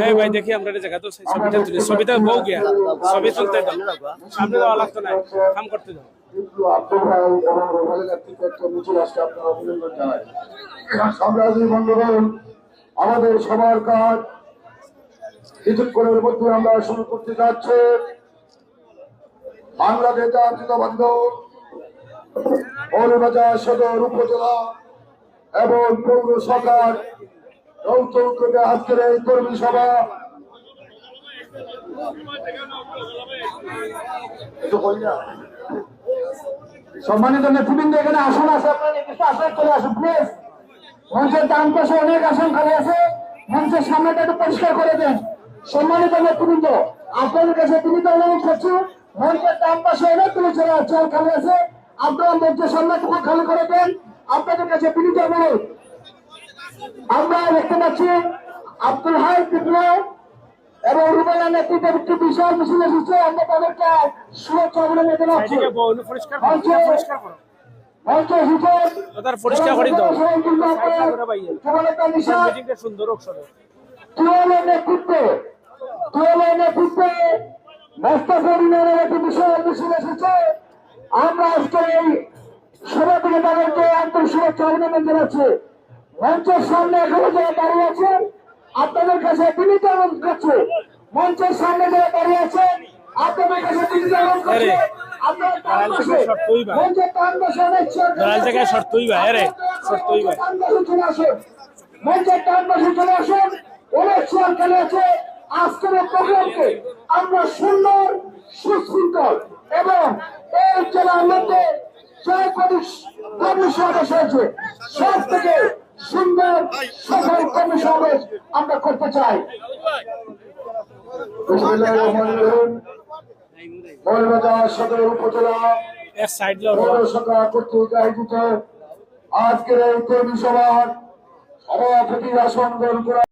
এই ভাই, দেখি আমরা একটা জায়গা তো ছবিটা তুলি। ছবিটা বউ গিয়া। ছবি তুলতে দাও। সামনে যাওয়া লাগতো না। কাম করতে দাও। আপনারা জানাই সাম্রাজ্য বন্ধুগণ। আমাদের সবার কাজ কিছুক্ষণের মধ্যে আমরা শুরু করতে যাচ্ছি বাংলাদেশ জাতীয়তাবাদী দল মৌলবাজার সদর উপজেলা এবং পৌর সরকার উদ্যোগে আজকের এই কর্মী সভা সম্মানিত নেতৃবৃন্দ এখানে আসন আছে আপনারা আসন চলে আসুন প্লিজ মঞ্চের ডান পাশে অনেক আসন খালি আছে। মঞ্চের সামনেটা একটু পরিষ্কার করে দেন। সম্মানিত নেতৃবৃন্দ আপনাদের কাছে তিনি তো অনুরোধ করছি মঞ্চের ডান পাশে অনেকগুলো চলে চল খালি আছে। আপনারা মঞ্চের সামনেটুকু খালি করে দেন। আপনাদের কাছে বিনীত অনুরোধ। আমরা দেখতে পাচ্ছি আব্দুল হাই বিপ্লব এবং রুবেলা নেতৃত্বে একটি বিশাল মিছিল এসেছে। আমরা তাদেরকে শুভেচ্ছা অভিনন্দন জানাচ্ছি। পরিষ্কার করো দাও। মিটিংটা সুন্দর হোক তুয়ালের নেতৃত্বে তুয়ালের নেতৃত্বে ইউনিয়নের একটি মিছিল এসেছে আমরা আজকে এই সভা থেকে তাদেরকে আন্তরিক শুভেচ্ছা অভিনন্দন জানাচ্ছি। মঞ্চের সামনে এখনও যারা দাঁড়িয়ে আছেন আপনাদের কাছে বিনীত অনুরোধ করছে মঞ্চের সামনে যারা দাঁড়িয়ে আছেন আপনাদের কাছে বিনীত অনুরোধ করছে। দাঁড়াল জায়গায় শর্তই ভাই, আরে, শর্তই ভাই। মঞ্চের ডান পাশে চলে আসুন অনেক খেলে আছে আজকের প্রোগ্রামকে আমরা সুন্দর সুশৃঙ্খল এবং এই জেলার মধ্যে সমাবেশ হয়েছে সব থেকে সুন্দর সফল আমরা করতে চাই মৌলবাজার সদর উপজেলা পৌরসভা কর্তৃক আয়োজিত আজকের এই কর্মী সভার সভাপতি আসন গ্রহণ করা